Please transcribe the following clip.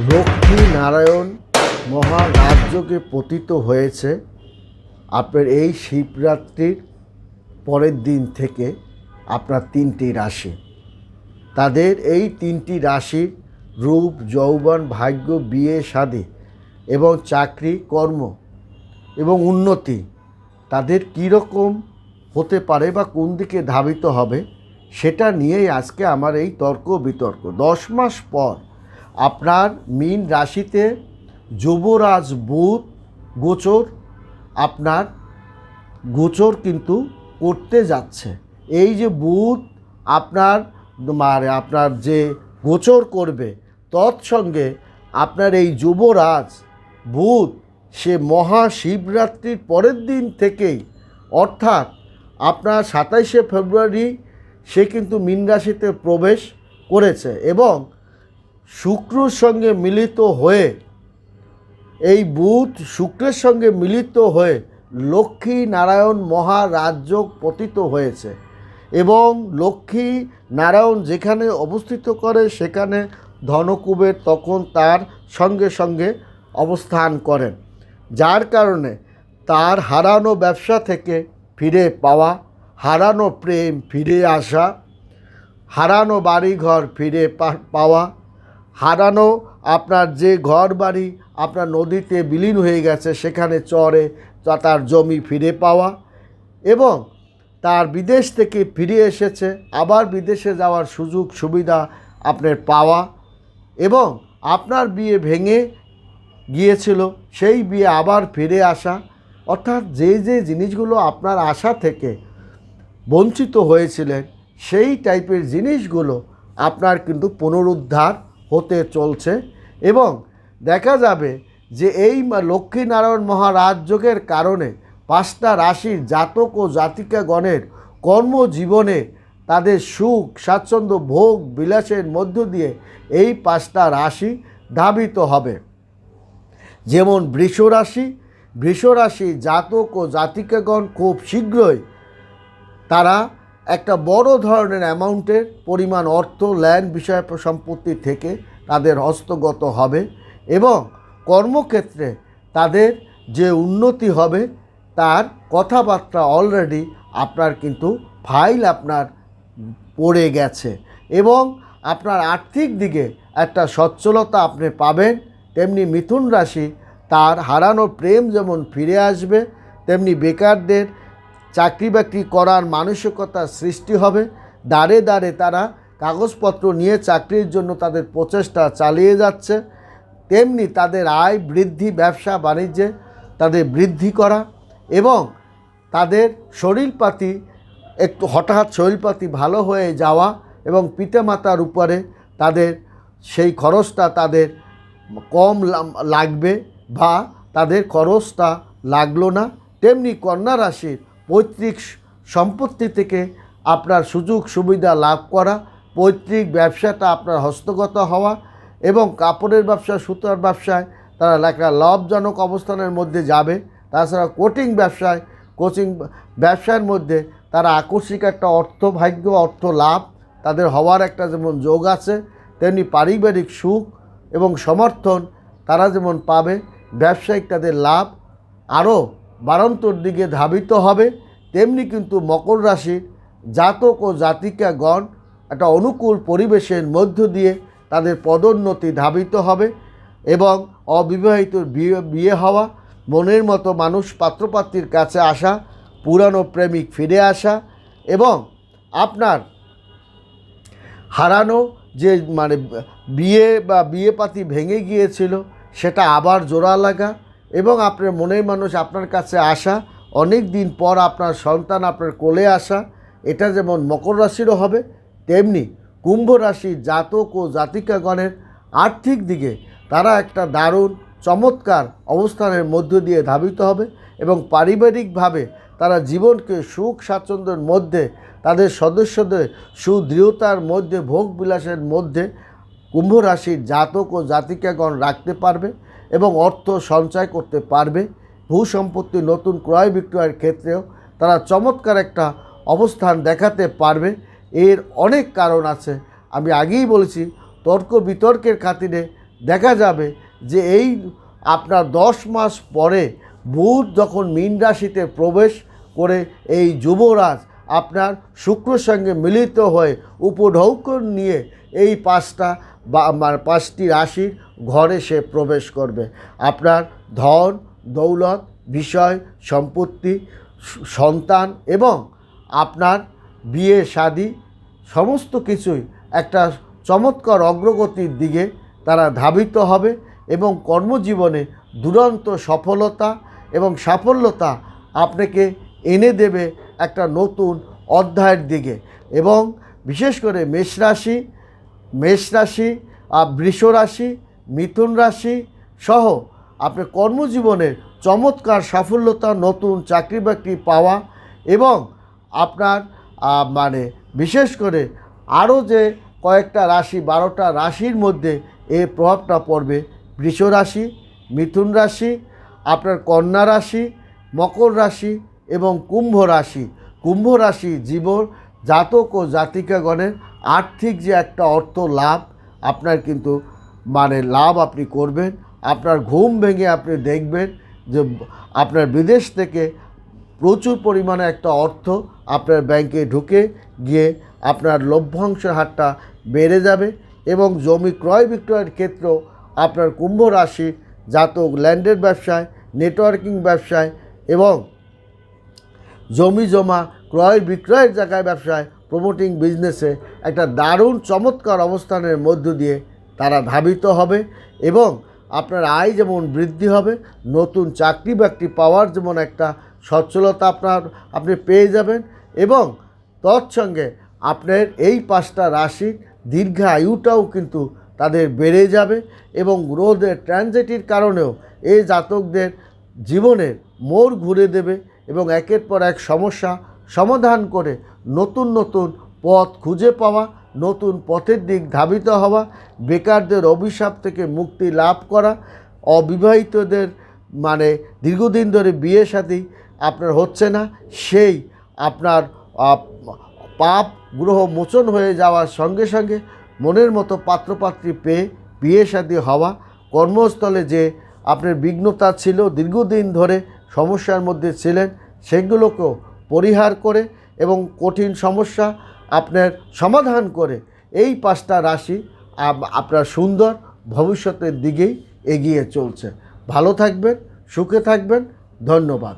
লক্ষ্মী নারায়ণ মহারাজ্যকে পতিত হয়েছে আপনার এই শিবরাত্রির পরের দিন থেকে আপনার তিনটি রাশি। তাদের এই তিনটি রাশির রূপ, যৌবন, ভাগ্য, বিয়ে শাদী এবং চাকরি, কর্ম এবং উন্নতি তাদের কীরকম হতে পারে বা কোন দিকে ধাবিত হবে সেটা নিয়েই আজকে আমার এই তর্ক বিতর্ক। দশ মাস পর আপনার মীন রাশিতে যুবরাজ বুধ গোচর, আপনার গোচর কিন্তু করতে যাচ্ছে। এই যে বুধ আপনার মানে আপনার যে গোচর করবে, তৎসঙ্গে আপনার এই যুবরাজ বুধ, সে মহাশিবরাত্রির পরের দিন থেকেই, অর্থাৎ আপনার সাতাইশে ফেব্রুয়ারি সে কিন্তু মীন রাশিতে প্রবেশ করেছে এবং শুক্রর সঙ্গে মিলিত হয়ে, এই বুধ শুক্রের সঙ্গে মিলিত হয়ে লক্ষ্মী নারায়ণ মহারাজ্য পতিত হয়েছে এবং লক্ষ্মী নারায়ণ যেখানে অবস্থিত করে সেখানে ধনকুবের তখন তার সঙ্গে সঙ্গে অবস্থান করেন, যার কারণে তার হারানো ব্যবসা থেকে ফিরে পাওয়া, হারানো প্রেম ফিরে আসা, হারানো বাড়িঘর ফিরে পাওয়া হারানো, আপনার যে ঘর বাড়ি আপনার নদীতে বিলীন হয়ে গেছে, সেখানে চরে তার জমি ফিরে পাওয়া এবং তার বিদেশ থেকে ফিরে এসেছে, আবার বিদেশে যাওয়ার সুযোগ সুবিধা আপনার পাওয়া এবং আপনার বিয়ে ভেঙে গিয়েছিল, সেই বিয়ে আবার ফিরে আসা। অর্থাৎ যে যে জিনিসগুলো আপনার আশা থেকে বঞ্চিত হয়েছিলেন, সেই টাইপের জিনিসগুলো আপনার কিন্তু পুনরুদ্ধার হতে চলছে এবং দেখা যাবে যে এই লক্ষ্মীনারায়ণ মহারাজযোগের কারণে পাঁচটা রাশির জাতক ও জাতিকাগণের কর্মজীবনে তাদের সুখ, স্বাচ্ছন্দ্য, ভোগ, বিলাসের মধ্য দিয়ে এই পাঁচটা রাশি ধাবিত হবে। যেমন বৃষ রাশি বৃষ রাশি জাতক ও জাতিকাগণ খুব শীঘ্রই তারা একটা বড় ধরনের অ্যামাউন্টের পরিমাণ অর্থ, ল্যান্ড বিষয় সম্পত্তি থেকে তাদের হস্তগত হবে এবং কর্মক্ষেত্রে তাদের যে উন্নতি হবে তার কথাবার্তা অলরেডি আপনার কিন্তু ফাইল আপনার পড়ে গেছে এবং আপনার আর্থিক দিকে একটা সচ্ছলতা আপনি পাবেন। তেমনি মিথুন রাশি তার হারানো প্রেম যেমন ফিরে আসবে, তেমনি বেকারদের চাকরি বাকরি করার মানসিকতা সৃষ্টি হবে। দাঁড়ে দাঁড়ে তারা কাগজপত্র নিয়ে চাকরির জন্য তাদের প্রচেষ্টা চালিয়ে যাচ্ছে। তেমনি তাদের আয় বৃদ্ধি, ব্যবসা বাণিজ্যে তাদের বৃদ্ধি করা এবং তাদের শরীরপাতি একটু হঠাৎ শরীরপাতি ভালো হয়ে যাওয়া এবং পিতামাতার উপরে তাদের সেই খরচটা তাদের কম লাগবে বা তাদের খরচটা লাগল না। তেমনি কন্যা রাশির পৈতৃক সম্পত্তি থেকে আপনার সুযোগ সুবিধা লাভ করা, পৈতৃক ব্যবসাটা আপনার হস্তগত হওয়া এবং কাপড়ের ব্যবসা, সুতার ব্যবসায় তারা একটা লাভজনক অবস্থানের মধ্যে যাবে। তাছাড়া কোচিং ব্যবসায়, কোচিং ব্যবসার মধ্যে তারা আকস্মিক একটা অর্থ ভাগ্য অর্থ লাভ তাদের হওয়ার একটা যেমন যোগ আছে, তেমনি পারিবারিক সুখ এবং সমর্থন তারা যেমন পাবে, ব্যবসায়িক তাদের লাভ আরও বারন্তর দিকে ধাবিত হবে, তেমনি কিন্তু মকর রাশির জাতক ও জাতিকাগণ একটা অনুকূল পরিবেশের মধ্য দিয়ে তাদের পদোন্নতি ধাবিত হবে এবং অবিবাহিত বিয়ে বিয়ে হওয়া, মনের মতো মানুষ পাত্রপাত্রীর কাছে আসা, পুরানো প্রেমিক ফিরে আসা এবং আপনার হারানো যে মানে বিয়ে বা বিয়ে পাতি ভেঙে গিয়েছিল, সেটা আবার জোড়া লাগা। এবং আপনার মনের মানুষ আপনার কাছে আসা, অনেক দিন পর আপনার সন্তান আপনার কোলে আসা, এটা যেমন মকর রাশিরও হবে, তেমনি কুম্ভ রাশির জাতক ও জাতিকাগণের আর্থিক দিকে তারা একটা দারুণ, চমৎকার অবস্থানের মধ্য দিয়ে ধাবিত হবে এবং পারিবারিকভাবে তারা জীবনকে সুখ স্বাচ্ছন্দ্যের মধ্যে, তাদের সদস্যদের সুদৃঢ়তার মধ্যে, ভোগ বিলাসের মধ্যে কুম্ভ রাশির জাতক ও জাতিকাগণ রাখতে পারবে। এবং অর্থ সঞ্চয় করতে পারবে। ভূ সম্পত্তি নতুন ক্রয় বিক্রয়ের ক্ষেত্রেও তারা চমৎকার একটা অবস্থান দেখাতে পারবে। এর অনেক কারণ আছে। আমি আগেই বলেছি, তর্ক বিতর্কের খাতিরে দেখা যাবে যে এই আপনার দশ মাস পরে বুধ যখন মীন রাশিতে প্রবেশ করে এই যুবরাজ আপনার শুক্রর সঙ্গে মিলিত হয়ে উপঢৌকন নিয়ে এই পাঁচটা বা পাঁচটি রাশির ঘরে সে প্রবেশ করবে। আপনার ধন, দৌলত, বিষয়, সম্পত্তি সন্তান এবং আপনার বিয়ে, শাদী সমস্ত কিছুই একটা চমৎকার অগ্রগতির দিকে তারা ধাবিত হবে এবং কর্মজীবনে দুরন্ত সফলতা এবং সাফল্যতা আপনাকে এনে দেবে একটা নতুন অধ্যায়ের দিকে এবং বিশেষ করে মেষ রাশি মেষ রাশি আর বৃষ রাশি মিথুন রাশি সহ আপনার কর্মজীবনের চমৎকার সাফল্যতা, নতুন চাকরি বাকরি পাওয়া এবং আপনার মানে বিশেষ করে আরও যে কয়েকটা রাশি, বারোটা রাশির মধ্যে এর প্রভাবটা পড়বে। বৃষ রাশি, মিথুন রাশি, আপনার কন্যা রাশি, মকর রাশি এবং কুম্ভ রাশি। কুম্ভ রাশি জীবন, জাতক ও জাতিকাগণের আর্থিক যে একটা অর্থ লাভ, আপনার কিন্তু মানে লাভ আপনি করবেন, আপনার ঘুম ভেঙে আপনি দেখবেন যে আপনার বিদেশ থেকে প্রচুর পরিমাণে একটা অর্থ আপনার ব্যাংকে ঢুকে গিয়ে আপনার লভ্যাংশের হারটা বেড়ে যাবে এবং জমি ক্রয় বিক্রয়ের ক্ষেত্রেও আপনার কুম্ভ রাশির জাতক, ল্যান্ডের ব্যবসায়, নেটওয়ার্কিং ব্যবসায় এবং জমি জমা, ক্রয় বিক্রয়ের জায়গায় ব্যবসায় প্রমোটিং বিজনেসে একটা দারুণ চমৎকার অবস্থানের মধ্য দিয়ে তারা ধাবিত হবে এবং আপনার আয় যেমন বৃদ্ধি হবে, নতুন চাকরি বাকরি পাওয়ার যেমন একটা সচ্ছলতা আপনার, আপনি পেয়ে যাবেন এবং তৎসঙ্গে আপনার এই পাঁচটা রাশি দীর্ঘায়ুটাও কিন্তু তাদের বেড়ে যাবে এবং রোদের ট্রানজিটির কারণেও এই জাতকদের জীবনের মোড় ঘুরে দেবে এবং একের পর এক সমস্যা সমাধান করে নতুন নতুন পথ খুঁজে পাওয়া নতুন পথের দিক ধাবিত হওয়া, বেকারদের অভিশাপ থেকে মুক্তি লাভ করা, অবিবাহিতদের মানে দীর্ঘদিন ধরে বিয়ে সাথী আপনার হচ্ছে না, সেই আপনার পাপ গ্রহ মোচন হয়ে যাওয়ার সঙ্গে সঙ্গে মনের মতো পাত্রপাত্রী পেয়ে বিয়ে শাদী হওয়া, কর্মস্থলে যে আপনার বিঘ্নতা ছিল, দীর্ঘদিন ধরে সমস্যার মধ্যে ছিলেন, সেগুলোকেও পরিহার করে এবং কঠিন সমস্যা আপনার সমাধান করে এই পাঁচটা রাশি আপ- আপনার সুন্দর ভবিষ্যতের দিকেই এগিয়ে চলছে। ভালো থাকবেন, সুখে থাকবেন, ধন্যবাদ।